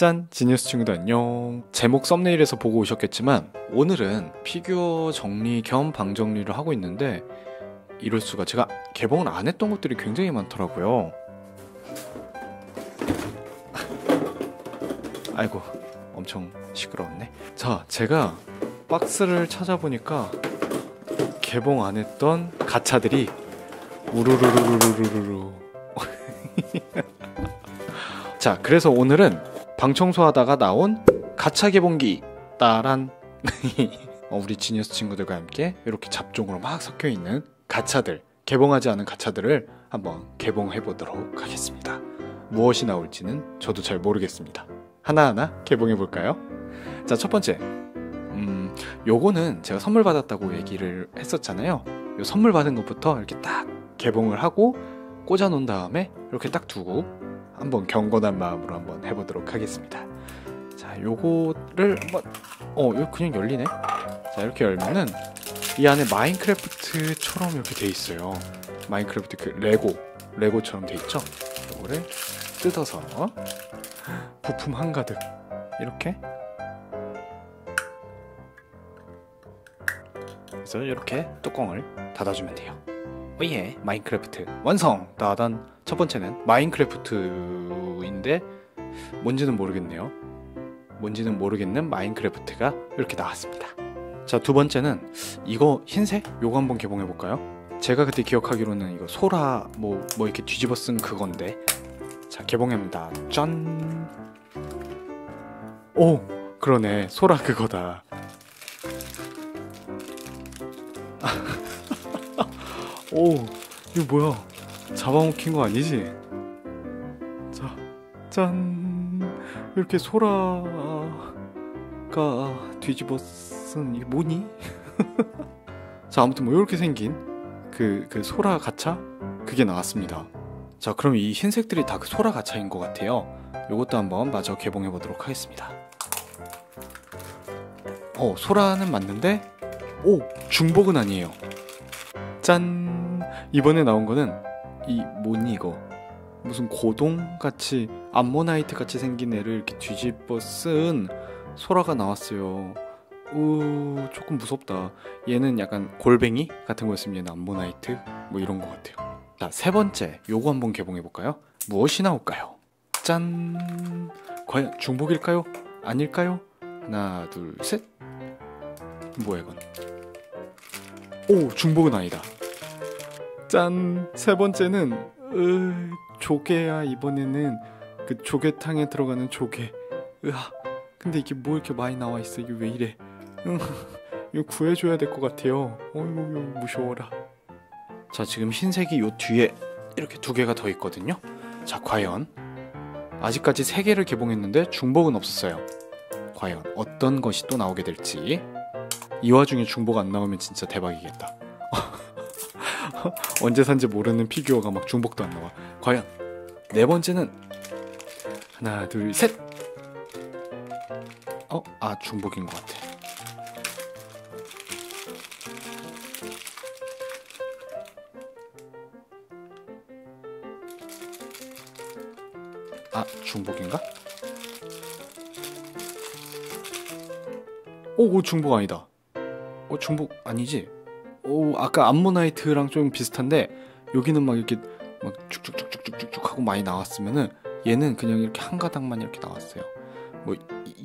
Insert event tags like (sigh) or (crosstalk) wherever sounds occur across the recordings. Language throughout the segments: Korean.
짠! 지니어스 친구들 안녕. 제목 썸네일에서 보고 오셨겠지만 오늘은 피규어 정리 겸 방 정리를 하고 있는데 이럴 수가 제가 개봉을 안 했던 것들이 굉장히 많더라고요. 아이고 엄청 시끄러웠네. 자, 제가 박스를 찾아보니까 개봉 안 했던 가차들이 우르르르르르르르. (laughs) 자, 그래서 오늘은 방 청소하다가 나온 가차 개봉기 따란 (laughs) 어, 우리 지니어스 친구들과 함께 이렇게 잡종으로 막 섞여 있는 가차들 개봉하지 않은 가차들을 한번 개봉해 보도록 하겠습니다. 무엇이 나올지는 저도 잘 모르겠습니다. 하나하나 개봉해 볼까요? 자, 첫 번째. 음, 요거는 제가 선물 받았다고 얘기를 했었잖아요. 요 선물 받은 것부터 이렇게 딱 개봉을 하고 꽂아 놓은 다음에 이렇게 딱 두고 한번 경건한 마음으로 한번 해보도록 하겠습니다. 자, 요거를 한번 어, 이거 그냥 열리네. 자, 이렇게 열면은 이 안에 마인크래프트처럼 이렇게 돼 있어요. 마인크래프트 그 레고 레고처럼 돼 있죠. 요거를 뜯어서 부품 한가득 이렇게 그래서 이렇게 뚜껑을 닫아주면 돼요. 오예 마인크래프트 완성! 따단 첫 번째는 마인크래프트인데 뭔지는 모르겠네요. 뭔지는 모르겠는 마인크래프트가 이렇게 나왔습니다. 자, 두 번째는 이거 흰색? 요거 한번 개봉해 볼까요? 제가 그때 기억하기로는 이거 소라 뭐, 뭐 이렇게 뒤집어 쓴 그건데 자, 개봉합니다. 짠! 오! 그러네. 소라 그거다. (laughs) 오! 이거 뭐야? 잡아먹힌 거 아니지? 자, 짠! 이렇게 소라가 뒤집어 쓴 이게 뭐니? (laughs) 자, 아무튼 뭐 이렇게 생긴 그, 그 소라 가차? 그게 나왔습니다. 자, 그럼 이 흰색들이 다 그 소라 가차인 것 같아요. 요것도 한번 마저 개봉해 보도록 하겠습니다. 어, 소라는 맞는데, 오, 중복은 아니에요. 짠! 이번에 나온 거는, 이, 뭐니, 이거? 무슨 고동 같이, 암모나이트 같이 생긴 애를 이렇게 뒤집어 쓴 소라가 나왔어요. 우, 조금 무섭다. 얘는 약간 골뱅이 같은 얘는 암모나이트? 뭐 이런 것 같아요. 자, 세 번째. 요거 한번 개봉해 볼까요? 무엇이 나올까요? 짠! 과연 중복일까요? 아닐까요? 하나, 둘, 셋. 뭐야, 이건? 오, 중복은 아니다. 짠! 세 번째는, 으, 조개야, 이번에는. 그 조개탕에 들어가는 조개. 으아. 근데 이게 뭐 이렇게 많이 나와 있어? 이게 왜 이래? 응, (laughs) 이거 구해줘야 될 것 같아요. 어이구, 무서워라. 자, 지금 흰색이 요 뒤에 이렇게 두 개가 더 있거든요. 자, 과연 아직까지 세 개를 개봉했는데 중복은 없었어요. 과연 어떤 것이 또 나오게 될지. 이 와중에 중복 안 나오면 진짜 대박이겠다. (laughs) (laughs) 언제 산지 모르는 피규어가 막 중복도 안 나와. 과연 네 번째는 하나, 둘, 셋. 어, 아 중복인 것 같아. 아 중복인가? 오, 오 중복 아니다. 어 중복 아니지? 오 아까 암모나이트랑 좀 비슷한데 여기는 막 이렇게 막 쭉쭉쭉쭉쭉쭉 하고 많이 나왔으면은 얘는 그냥 이렇게 한 가닥만 이렇게 나왔어요. 뭐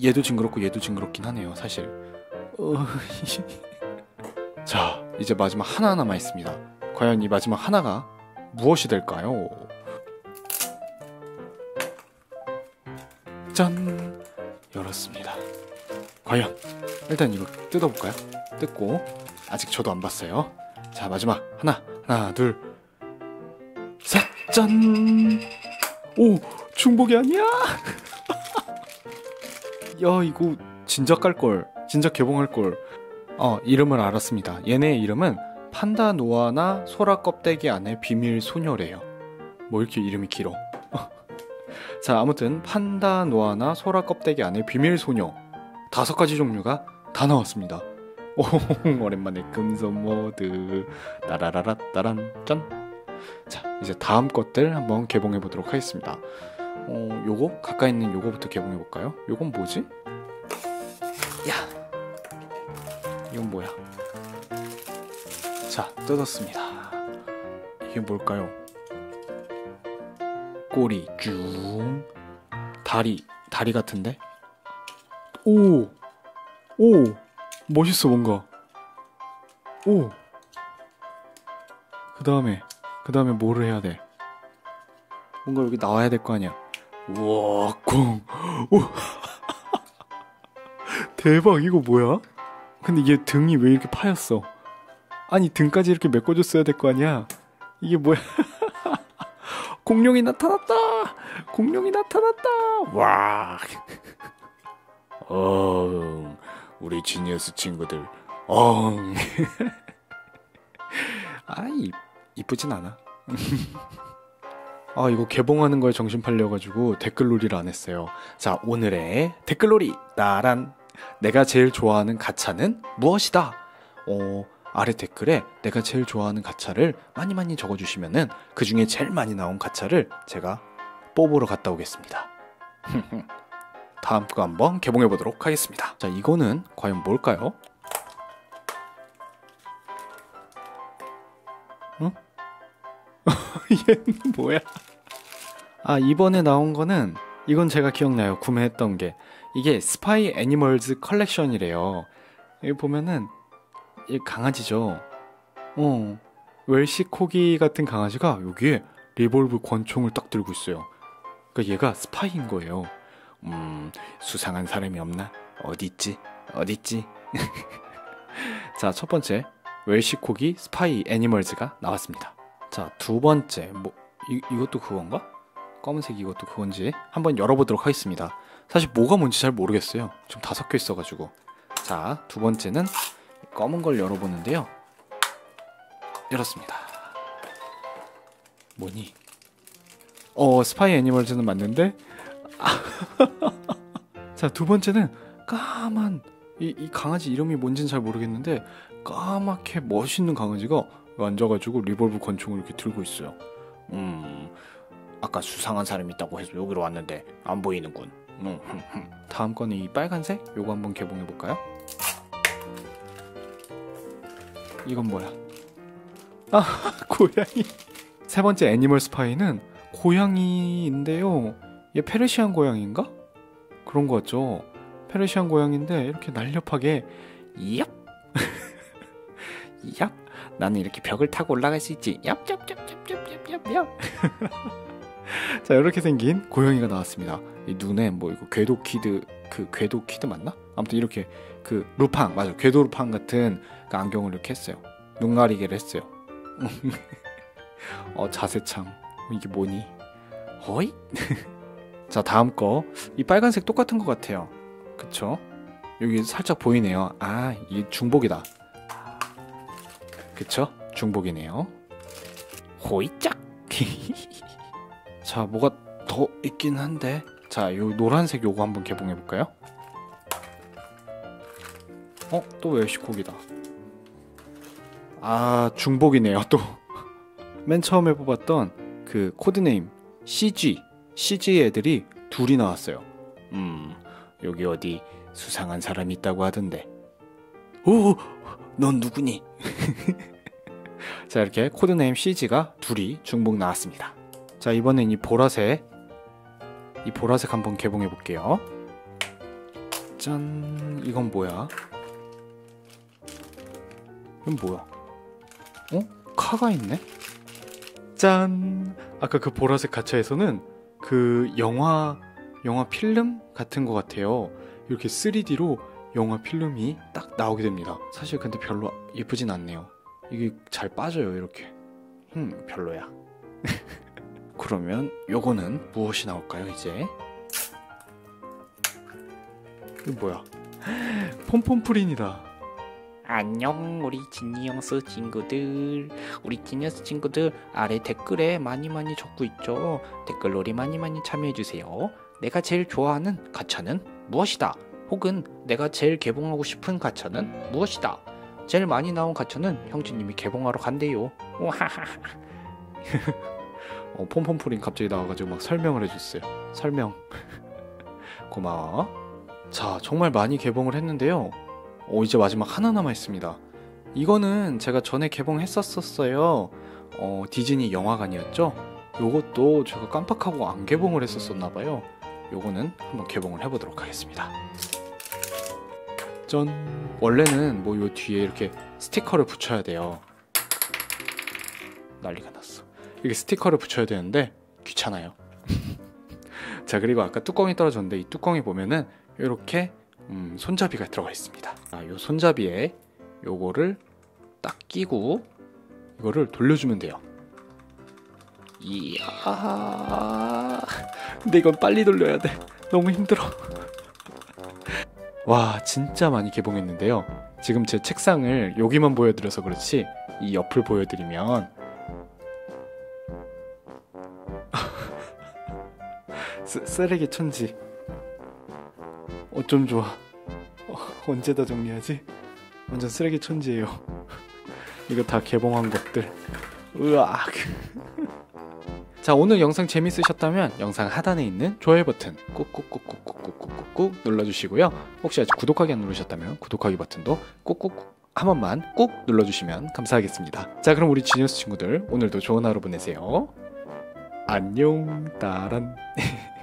얘도 징그럽고 얘도 징그럽긴 하네요, 사실. 어... (laughs) 자, 이제 마지막 하나 남아 있습니다. 과연 이 마지막 하나가 무엇이 될까요? 짠! 열었습니다. 과연 일단 이거 뜯어볼까요? 뜯고 아직 저도 안 봤어요. 자 마지막 하나 하나 둘 셋! 짠! 오 중복이 아니야! (laughs) 야 이거 진작 갈걸 진작 개봉할걸 어 이름을 알았습니다. 얘네 이름은 판다 노아나 소라 껍데기 안에 비밀 소녀래요. 뭐 이렇게 이름이 길어. (laughs) 자, 아무튼 판다 노아나 소라 껍데기 안에 비밀 소녀 다섯 가지 종류가 다 나왔습니다. 오, 오랜만에 금손 모드 따라라라 따란 짠. 자, 이제 다음 것들 한번 개봉해 보도록 하겠습니다. 어, 요거 가까이 있는 요거부터 개봉해 볼까요? 요건 뭐지? 야, 이건 뭐야? 자, 뜯었습니다. 이게 뭘까요? 꼬리 쭉, 다리, 다리 같은데? 오, 오, 멋있어 뭔가. 오. 그 다음에, 그 다음에 뭐를 해야 돼? 뭔가 여기 나와야 될 거 아니야. 우와, 꽝. 오. (laughs) 대박, 이거 뭐야? 근데 이게 등이 왜 이렇게 파였어? 아니, 등까지 이렇게 메꿔줬어야 될 거 아니야? 이게 뭐야? (laughs) 공룡이 나타났다! 공룡이 나타났다! 와! (laughs) 어, 우리 지니어스 친구들, 엉. (laughs) 아, 이, 이쁘진 않아. (laughs) 아, 이거 개봉하는 거에 정신 팔려가지고 댓글놀이를 안 했어요. 자, 오늘의 댓글놀이. 나란. 내가 제일 좋아하는 가차는 무엇이다? 어, 아래 댓글에 내가 제일 좋아하는 가차를 많이 많이 적어주시면은 그 중에 제일 많이 나온 가차를 제가 뽑으러 갔다 오겠습니다. (laughs) 다음 거 한번 개봉해 보도록 하겠습니다. 자, 이거는 과연 뭘까요? 응? (laughs) 얘는 뭐야? 아, 이번에 나온 거는 이건 제가 기억나요. 구매했던 게. 이게 스파이 애니멀즈 컬렉션이래요. 여기 보면은 이 강아지죠. 어. 웰시 코기 같은 강아지가 여기에 리볼브 권총을 딱 들고 있어요. 그러니까 얘가 스파이인 거예요. 음, 수상한 사람이 없나? 어딨지? 어딨지? (laughs) 자, 첫 번째. 웰시 코기 스파이 애니멀즈가 나왔습니다. 자, 두 번째. 뭐, 이, 이것도 그건가? 검은색 이것도 그건지 한번 열어보도록 하겠습니다. 사실 뭐가 뭔지 잘 모르겠어요. 좀 다 섞여 있어가지고. 자, 두 번째는 검은 걸 열어보는데요. 열었습니다. 뭐니? 어, 스파이 애니멀즈는 맞는데? (laughs) 자, 두 번째는 까만, 이, 이 강아지 이름이 뭔지는 잘 모르겠는데, 까맣게 멋있는 강아지가 앉아가지고 리볼브 권총을 이렇게 들고 있어요. 음, 아까 수상한 사람이 있다고 해서 여기로 왔는데 안 보이는군. 음. 다음 거는 이 빨간색? 요거 한번 개봉해 볼까요? 이건 뭐야? 아, (laughs) 고양이. 세 번째 애니멀 스파이는 고양이인데요. 얘 페르시안 고양이인가? 그런 거 같죠? 페르시안 고양이인데 이렇게 날렵하게 얍! (laughs) 얍! 나는 이렇게 벽을 타고 올라갈 수 있지. 얍 얍 얍 얍 얍 얍 얍. (laughs) 자 이렇게 생긴 고양이가 나왔습니다. 이 눈에 뭐 이거 궤도 키드 그 궤도 키드 맞나? 아무튼 이렇게 그 루팡 맞아 궤도 루팡 같은 그 안경을 이렇게 했어요. 눈 가리개를 했어요. (laughs) 어 자세 참 이게 뭐니? 어이? 자 다음 거 이 빨간색 똑같은 것 같아요. 그쵸? 여기 살짝 보이네요. 아 이게 중복이다. 그쵸? 중복이네요. 호이짝. (laughs) 자, 뭐가 더 있긴 한데. 자, 요 노란색 요거 한번 개봉해 볼까요? 어, 또 웰시콕이다. 아, 중복이네요, 또. (laughs) 맨 처음에 뽑았던 그 코드네임 CG, CG 애들이 둘이 나왔어요. 음, 여기 어디 수상한 사람이 있다고 하던데. 오, 넌 누구니? (laughs) 자, 이렇게 코드네임 CG가 둘이 중복 나왔습니다. 자, 이번엔 이 보라색. 이 보라색 한번 개봉해 볼게요. 짠, 이건 뭐야? 이건 뭐야? 어? 카가 있네? 짠! 아까 그 보라색 가차에서는 그 영화, 영화 필름 같은 것 같아요. 이렇게 3D로 영화 필름이 딱 나오게 됩니다. 사실 근데 별로 예쁘진 않네요. 이게 잘 빠져요, 이렇게. 음, 별로야. (laughs) 그러면 요거는 무엇이 나올까요, 이제? 이거 뭐야? (laughs) 폼폼 프린이다. 안녕 우리 지니어스 친구들 우리 지니어스 친구들 아래 댓글에 많이 많이 적고 있죠 댓글놀이 많이 많이 참여해주세요 내가 제일 좋아하는 가차는 무엇이다 혹은 내가 제일 개봉하고 싶은 가차는 무엇이다 제일 많이 나온 가차는 형제님이 개봉하러 간대요 우하하하 (laughs) 어, 폼폼프린 갑자기 나와가지고 막 설명을 해줬어요. 설명. (laughs) 고마워. 자, 정말 많이 개봉을 했는데요. 어, 이제 마지막 하나 남아 있습니다. 이거는 제가 전에 개봉했었었어요. 어, 디즈니 영화관이었죠. 요것도 제가 깜빡하고 안 개봉을 했었었나 봐요. 요거는 한번 개봉을 해보도록 하겠습니다. 짠. 원래는 뭐 요 뒤에 이렇게 스티커를 붙여야 돼요. 난리가 났어. 이게 스티커를 붙여야 되는데 귀찮아요. (laughs) 자 그리고 아까 뚜껑이 떨어졌는데 이 뚜껑에 보면은 이렇게 음, 손잡이가 들어가 있습니다. 아, 요 손잡이에 요거를 딱 끼고 이거를 돌려주면 돼요. 이야. 근데 이건 빨리 돌려야 돼. 너무 힘들어. 와, 진짜 많이 개봉했는데요. 지금 제 책상을 여기만 보여드려서 그렇지 이 옆을 보여드리면 (laughs) 쓰, 쓰레기 천지. 어쩜 좋아. 어, 언제 다 정리하지? 완전 쓰레기 천지예요. 이거 다 개봉한 것들. 으악. 자 오늘 영상 재밌으셨다면 영상 하단에 있는 좋아요 버튼 꾹꾹꾹꾹꾹꾹꾹꾹 눌러주시고요. 혹시 아직 구독하기 안 누르셨다면 구독하기 버튼도 꾹꾹 한 번만 꾹 눌러주시면 감사하겠습니다. 자 그럼 우리 지니어스 친구들 오늘도 좋은 하루 보내세요. 안녕 따란 (laughs)